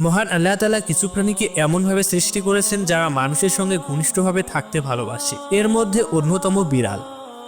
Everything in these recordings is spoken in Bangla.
মহান আল্লাহ তালা কিছু প্রাণীকে এমনভাবে সৃষ্টি করেছেন যারা মানুষের সঙ্গে ঘনিষ্ঠভাবে থাকতে ভালোবাসে। এর মধ্যে অন্যতম বিড়াল।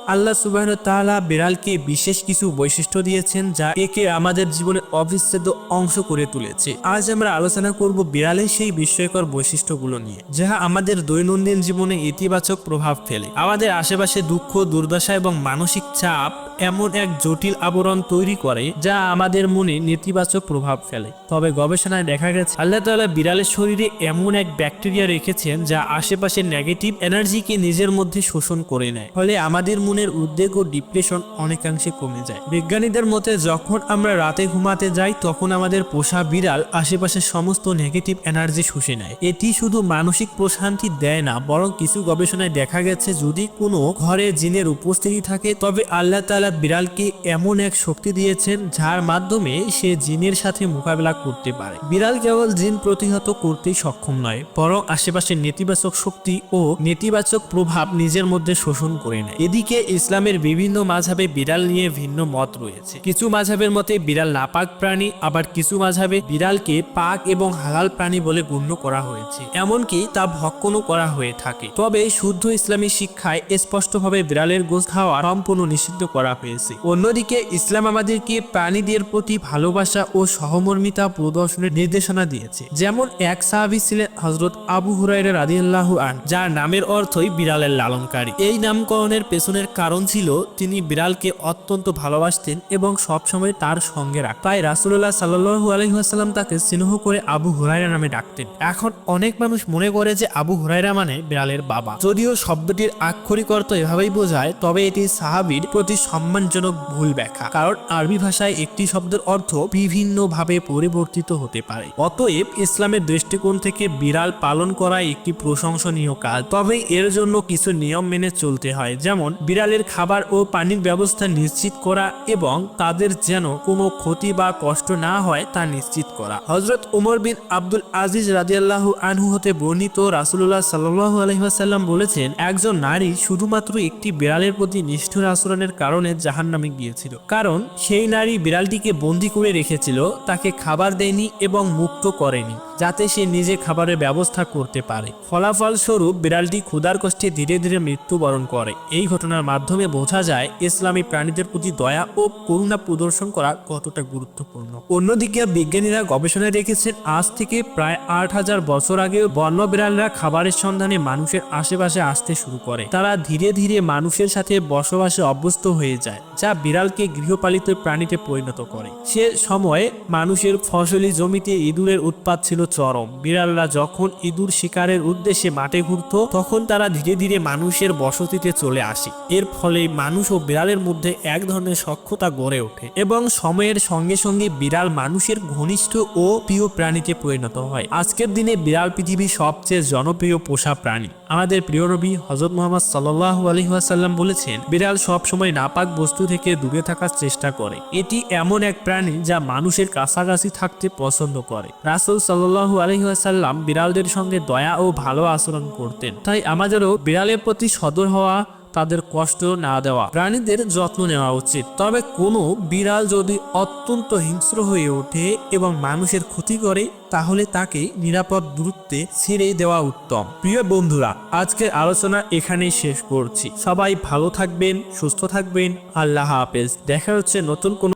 আল্লাহ সুবাহ তাআলা বিড়ালকে বিশেষ কিছু বৈশিষ্ট্য দিয়েছেন যা একে আমাদের জীবনের অবিচ্ছেদ্য অংশ করে তুলেছে। আজ আমরা আলোচনা করব বিড়ালের সেই বিস্ময়কর বৈশিষ্ট্যগুলো নিয়ে যা আমাদের দৈনন্দিন জীবনে ইতিবাচক প্রভাব ফেলে। আমাদের আশেপাশে দুঃখ, দুর্দশা এবং মানসিক চাপ এমন এক জটিল আবরণ তৈরি করে যা আমাদের মনে নেতিবাচক প্রভাব ফেলে। তবে গবেষণায় দেখা গেছে, আল্লাহ তাআলা বিড়ালের শরীরে এমন এক ব্যাকটেরিয়া রেখেছেন যা আশেপাশের নেগেটিভ এনার্জিকে নিজের মধ্যে শোষণ করে নেয়। ফলে আমাদের মনের উদ্বেগ ও ডিপ্রেশন অনেকাংশে কমে যায়। বিজ্ঞানীদের মতে, যখন আমরা রাতে ঘুমাতে যাই, তখন আমাদের পোষা বিড়াল আশেপাশের সমস্ত নেগেটিভ এনার্জি শুষে নেয়। এটি শুধু মানসিক প্রশান্তি দেয় না, বরং কিছু গবেষণায় দেখা গেছে, যদি কোনো ঘরে জিনের উপস্থিতি থাকে, তবে আল্লাহ বিড়ালকে এমন এক শক্তি দিয়েছেন যার মাধ্যমে সে জিনের সাথে মোকাবেলা করতে পারে। বিড়াল কেবল জিন প্রতিহত করতেই সক্ষম নয়, বরং আশেপাশের নেতিবাচক শক্তি ও নেতিবাচক প্রভাব নিজের মধ্যে শোষণ করে নেয়। এদিকে ইসলামের বিভিন্ন মাঝাবে বিড়াল নিয়ে ভিন্ন মত রয়েছে। কিছু মাঝাবের মতে বিড়াল নাপাক প্রাণী, আবার কিছু মাঝাবে বিড়ালকে পাক এবং হালাল প্রাণী বলে গণ্য করা হয়েছে। এমনকি তা ভক্ষণও করা হয়ে থাকে। তবে শুদ্ধ ইসলামী শিক্ষায় স্পষ্টভাবে বিড়ালের গোস খাওয়া সম্পূর্ণ নিষিদ্ধ করা হয়েছে। অন্যদিকে ইসলাম আমাদেরকে প্রাণীদের প্রতি ভালোবাসা ও সহমর্মিতা প্রদর্শনের নির্দেশনা দিয়েছে। যেমন এক সাহাবি ছিলেন হজরত আবু হুরাইরা রাদিয়াল্লাহু আন যার নামের অর্থই বিড়ালের লালনকারী। এই নামকরণের পেছনের কারণ ছিল তিনি বিড়ালকে অত্যন্ত ভালোবাসতেন এবং সবসময় তার সঙ্গে রাখ তাই রাসুল্লাহ সাল্লু আলহিহাসাল্লাম তাকে স্নেহ করে আবু হুরাইরা নামে ডাকতেন। এখন অনেক মানুষ মনে করে যে আবু হুরাইরা মানে বিড়ালের বাবা। যদিও শব্দটির আক্ষরিক অর্থ এভাবেই বোঝায়, তবে এটি সাহাবির প্রতি সম্মানজনক ভুল ব্যাখ্যা। কারণ আরবি ভাষায় একটি শব্দের অর্থ বিভিন্নভাবে পরিবর্তিত হতে পারে। অতএব ইসলামের দৃষ্টিকোণ থেকে বিড়াল পালন করা একটি প্রশংসনীয় কাজ। তবে এর জন্য কিছু নিয়ম মেনে চলতে হয়। যেমন, বিড়ালের খাবার ও পানির ব্যবস্থা নিশ্চিত করা এবং তাদের যেন কোনো ক্ষতি বা কষ্ট না হয় তা নিশ্চিত করা। হজরত উমর বিন আব্দুল আজিজ রাদিয়াল্লাহু আনহু হতে বর্ণিত রাসুল্লাহ সাল্লাহ আলহিহাসাল্লাম বলেছেন, একজন নারী শুধুমাত্র একটি বিড়ালের প্রতি নিষ্ঠুর আচরণের কারণে জাহান্নামে গিয়েছিল। কারণ সেই নারী বিড়ালটিকে বন্দি করে রেখেছিল, তাকে খাবার দেয়নি এবং মুক্ত করেনি, যাতে সে নিজে খাবারের ব্যবস্থা করতে পারে। ফলাফল স্বরূপ বিড়ালটি ক্ষুধার কষ্টে ধীরে ধীরে মৃত্যুবরণ করে। এই ঘটনার মাধ্যমে বোঝা যায়, ইসলামী প্রাণীদের প্রতি দয়া ও করুণা প্রদর্শন করা কতটা গুরুত্বপূর্ণ। অন্যদিকে বিজ্ঞানীরা গবেষণায় রেখেছেন, আজ থেকে প্রায় আট হাজার বছর আগে বন্য বিড়ালরা খাবারের সন্ধানে মানুষের আশেপাশে আসতে শুরু করে। তারা ধীরে ধীরে মানুষের সাথে বসবাসে অভ্যস্ত হয়ে যায়, যা বিড়ালকে গৃহপালিত প্রাণীতে পরিণত করে। সে সময়ে মানুষের ফসলি জমিতে ইঁদুরের উৎপাত ছিল চরম। বিড়ালরা যখন ইঁদুর শিকারের উদ্দেশ্যে মাঠে ঘুরত, তখন তারা ধীরে ধীরে মানুষের বসতিতে চলে আসে। এর ফলে মানুষ ও বিড়ালের মধ্যে এক ধরনের সক্ষতা গড়ে ওঠে এবং সময়ের সঙ্গে সঙ্গে বিড়াল মানুষের ঘনিষ্ঠ ও প্রিয় প্রাণীতে পরিণত হয়। আজকের দিনে বিড়াল পৃথিবীর সবচেয়ে জনপ্রিয় পোষা প্রাণী। আমাদের প্রিয় নবী হজরত মোহাম্মদ সাল্লাহ আলহিহাসাল্লাম বলেছেন, বিড়াল সবসময় নাপাক বস্তু থেকে দূরে থাকার চেষ্টা করে। এটি এমন এক প্রাণী যা মানুষের কাছাকাছি থাকতে পছন্দ করে। রাসুল সাল্লু আলহিহাসাল্লাম বিড়ালদের সঙ্গে দয়া ও ভালো আচরণ করতেন। তাই আমাদেরও বিড়ালের প্রতি সদর হওয়া তাদের কষ্ট না দেওয়া। প্রাণীদের যত্ন নেওয়া উচিত। তবে কোনো বিড়াল যদি অত্যন্ত হিংস্র হয়ে ওঠে এবং মানুষের ক্ষতি করে, তাহলে তাকে নিরাপদ দূরত্বে ছেড়ে দেওয়া উত্তম। প্রিয় বন্ধুরা, আজকের আলোচনা এখানেই শেষ করছি। সবাই ভালো থাকবেন, সুস্থ থাকবেন। আল্লাহ হাফেজ। দেখা হচ্ছে নতুন কোনো